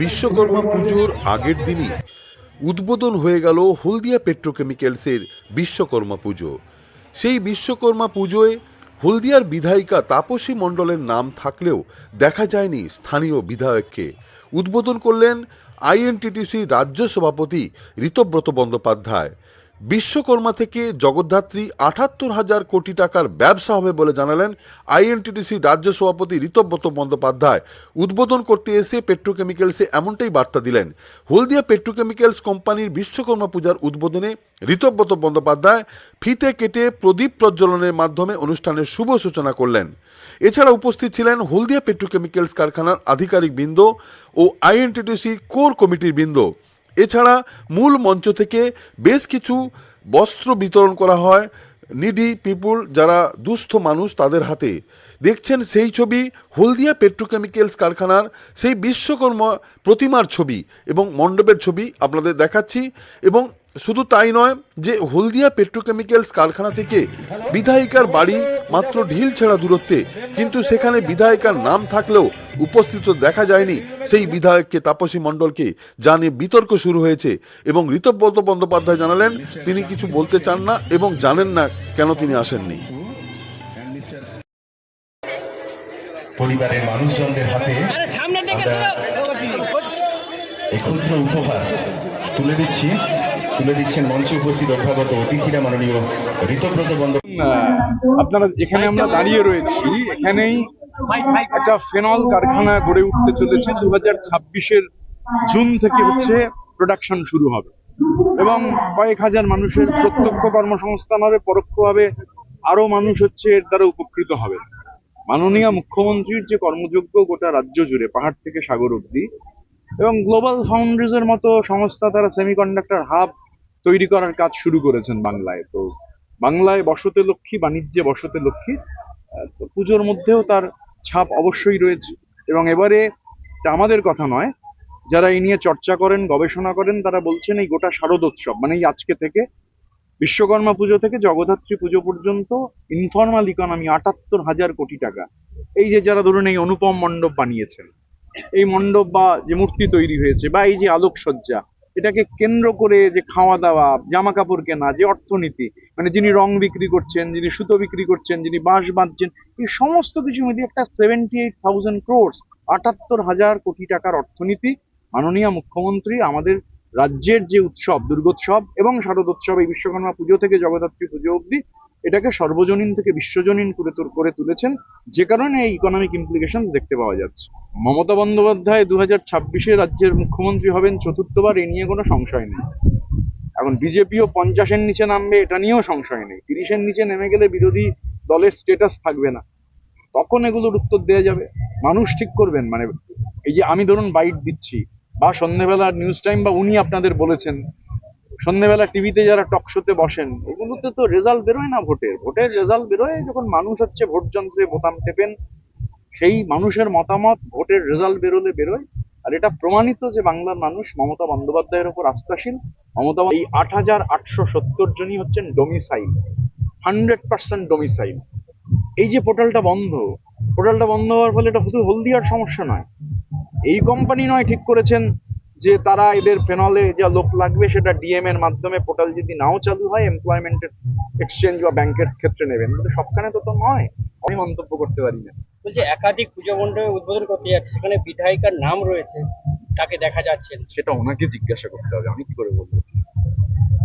বিশ্বকর্মা পুজোর আগের দিনই উদ্বোধন হয়ে গেল হলদিয়া পেট্রোকেমিক্যালসের বিশ্বকর্মা পুজো। সেই বিশ্বকর্মা পুজোয় হলদিয়ার বিধায়িকা তাপসী মণ্ডলের নাম থাকলেও দেখা যায়নি স্থানীয় বিধায়ককে। উদ্বোধন করলেন আইএনটিটিসি রাজ্য সভাপতি ঋতব্রত বন্দ্যোপাধ্যায়। বিশ্বকর্মা থেকে জগদ্ধাত্রী আটাত্তর হাজার কোটি টাকার ব্যবসা হবে বলে জানালেন আইএনটিটিসি রাজ্য সভাপতি ঋতব্রত বন্দ্যোপাধ্যায়। উদ্বোধন করতে এসে পেট্রোকেমিক্যালসে এমনটাই বার্তা দিলেন। হলদিয়া পেট্রোকেমিক্যালস কোম্পানির বিশ্বকর্মা পূজার উদ্বোধনে ঋতব্রত বন্দ্যোপাধ্যায় ফিতে কেটে প্রদীপ প্রজ্বলনের মাধ্যমে অনুষ্ঠানের শুভ সূচনা করলেন। এছাড়া উপস্থিত ছিলেন হলদিয়া পেট্রোকেমিক্যালস কারখানার আধিকারিক বৃন্দ ও আইএনটিটিসি কোর কমিটির বৃন্দ। এছাড়া মূল মঞ্চ থেকে বেশ কিছু বস্ত্র বিতরণ করা হয়। নিডি, পিপুল, যারা দুস্থ মানুষ তাদের হাতে। দেখছেন সেই ছবি হলদিয়া পেট্রোকেমিক্যালস কারখানার সেই বিশ্বকর্মা প্রতিমার ছবি এবং মণ্ডপের ছবি আপনাদের দেখাচ্ছি এবং শুধু তাই নয় যে হলদিয়া পেট্রোকেমিক্যালস কারখানা থেকে বিধায়িকার বাড়ি মাত্র ঢিল ছেঁড়া দূরত্বে, কিন্তু সেখানে বিধায়িকার নাম থাকলেও উপস্থিত দেখা যায়নি। সেই বিধায়ককে তাপসী মণ্ডলকে জানিয়ে বিতর্ক শুরু হয়েছে এবং ঋতব্রত বন্দ্যোপাধ্যায় জানালেন, তিনি কিছু বলতে চান না এবং জানেন না কেন তিনি আসেননি। পরিবারের মানুষজনদের হাতে আরে সামনে থেকে এই ক্ষুদ্র উপহার তুলে দিচ্ছি তুলে দিচ্ছেন মঞ্চে উপস্থিত অভ্যাগত অতিথিরা মাননীয় ঋতব্রত আহ, আপনারা এখানে আমরা দাঁড়িয়ে রয়েছি এখানেই একটা ফেনল কারখানা গড়ে উঠতে চলেছে। দু হাজার ছাব্বিশের জুন থেকে হচ্ছে প্রোডাকশন শুরু হবে। এবং কয়েক হাজার মানুষের প্রত্যক্ষ কর্মসংস্থান হবে পরোক্ষভাবে আরও মানুষ হচ্ছে এর দ্বারা উপকৃত হবে। মাননীয় মুখ্যমন্ত্রীর যে কর্মযোগ্য গোটা রাজ্য জুড়ে, পাহাড় থেকে সাগর অব্দি এবং গ্লোবাল ফাউন্ড্রিজ এর মতো সংস্থা তারা সেমিকন্ডাক্টর হাব তৈরি করার কাজ শুরু করেছেন বাংলায়। তো বাংলায় বসতে লক্ষ্মী, বাণিজ্যে বসতে লক্ষ্মী পুজোর মধ্যেও তার ছাপ অবশ্যই রয়েছে। এবং এবারে আমাদের কথা নয়, যারা এই নিয়ে চর্চা করেন, গবেষণা করেন, তারা বলছেন এই গোটা শারদোৎসব মানে এই আজকে থেকে বিশ্বকর্মা পুজো থেকে জগদ্ধাত্রী পুজো পর্যন্ত ইনফর্মাল ইকোনমি আটাত্তর হাজার কোটি টাকা। এই যে যারা ধরুন এই অনুপম মণ্ডপ বানিয়েছেন, এই মণ্ডপ বা যে মূর্তি তৈরি হয়েছে বা এই যে আলোকসজ্জা, এটাকে কেন্দ্র করে যে খাওয়া দাওয়া জামা কাপড় কেনা, যে অর্থনীতি মানে যিনি রং বিক্রি করছেন, যিনি সুতো বিক্রি করছেন, যিনি বাঁশ বাঁধছেন, এই সমস্ত কিছু মিলিয়ে একটা সেভেন্টি এইট থাউজেন্ড ক্রোর্স আটাত্তর হাজার কোটি টাকার অর্থনীতি। মাননীয় মুখ্যমন্ত্রী আমাদের রাজ্যের যে উৎসব, দুর্গোৎসব এবং শারদোৎসব, এই বিশ্বকর্মা পুজো থেকে জগদ্ধাত্রী পুজো অবধি এটাকে সর্বজনীন থেকে বিশ্বজনীন করে করে তুলেছেন। যে কারণে এই ইকোনমিক ইমপ্লিকেশন দেখতে পাওয়া যাচ্ছে। মমতা বন্দ্যোপাধ্যায় দু হাজার ছাব্বিশে রাজ্যের মুখ্যমন্ত্রী হবেন, চতুর্থবার এ নিয়ে কোনো সংশয় নেই। এখন বিজেপিও পঞ্চাশের নিচে নামবে, এটা নিয়েও সংশয় নেই। তিরিশের নিচে নেমে গেলে বিরোধী দলের স্টেটাস থাকবে না। তখন এগুলোর উত্তর দেওয়া যাবে। মানুষ ঠিক করবেন মানে এই যে আমি ধরুন বাইট দিচ্ছি বা সন্ধ্যেবেলা নিউজ টাইম বা উনি আপনাদের বলেছেন, সন্ধ্যেবেলা টিভিতে যারা টক শোতে বসেন, এগুলোতে তো রেজাল্ট বেরোয় না ভোটের। ভোটের রেজাল্ট বেরোয় যখন মানুষ হচ্ছে ভোট যন্ত্রে বোতাম টেপেন, সেই মানুষের মতামত ভোটের রেজাল্ট বেরোলে বেরোয়। আর এটা প্রমাণিত যে বাংলার মানুষ মমতা বন্দ্যোপাধ্যায়ের উপর আস্থাশীল। মমতা এই আট হাজার আটশো সত্তর জনই হচ্ছেন ডোমিসাইল হান্ড্রেড পার্সেন্ট ডোমিসাইল এই যে পোর্টালটা বন্ধ পোর্টালটা বন্ধ হওয়ার ফলে এটা শুধু হলদিয়ার সমস্যা নয় এই কোম্পানি নয় ঠিক করেছেন যে তারা এদের ফেনলে যা লোক লাগবে সেটা ডিএম এর মাধ্যমে পোর্টাল যদি নাও চালু হয় এমপ্লয়মেন্টের এক্সচেঞ্জ বা ব্যাংকের ক্ষেত্রে নেবেন। কিন্তু সবখানে তো তো নয়। আমি মন্তব্য করতে পারি না। বলছে একাধিক পুজো মণ্ডপে উদ্বোধন করতে যাচ্ছে সেখানে বিধায়িকার নাম রয়েছে তাকে দেখা যাচ্ছে সেটা ওনাকে জিজ্ঞাসা করতে হবে আমি কি করে বলব?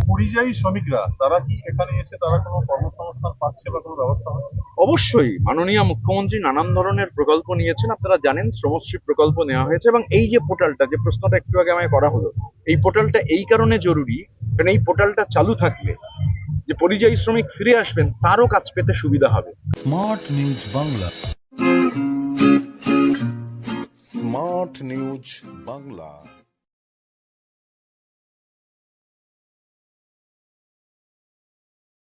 পরিযায়ী শ্রমিকরা তারা কি এখানে এসে তারা কোনো কর্মসংস্থান পাচ্ছে বা কোনো ব্যবস্থা হচ্ছে? অবশ্যই। মাননীয় মুখ্যমন্ত্রী নানান ধরনের প্রকল্প নিয়েছেন আপনারা জানেন শ্রমশ্রী প্রকল্প নেওয়া হয়েছে এবং এই যে পোর্টালটা যে প্রশ্নটা একটু আগে আমায় করা হলো এই পোর্টালটা এই কারণে জরুরি কারণ এই পোর্টালটা চালু থাকলে যে পরিযায়ী শ্রমিক ফিরে আসবেন তারও কাজ পেতে সুবিধা হবে। Smart news Bangla. Smart news Bangla.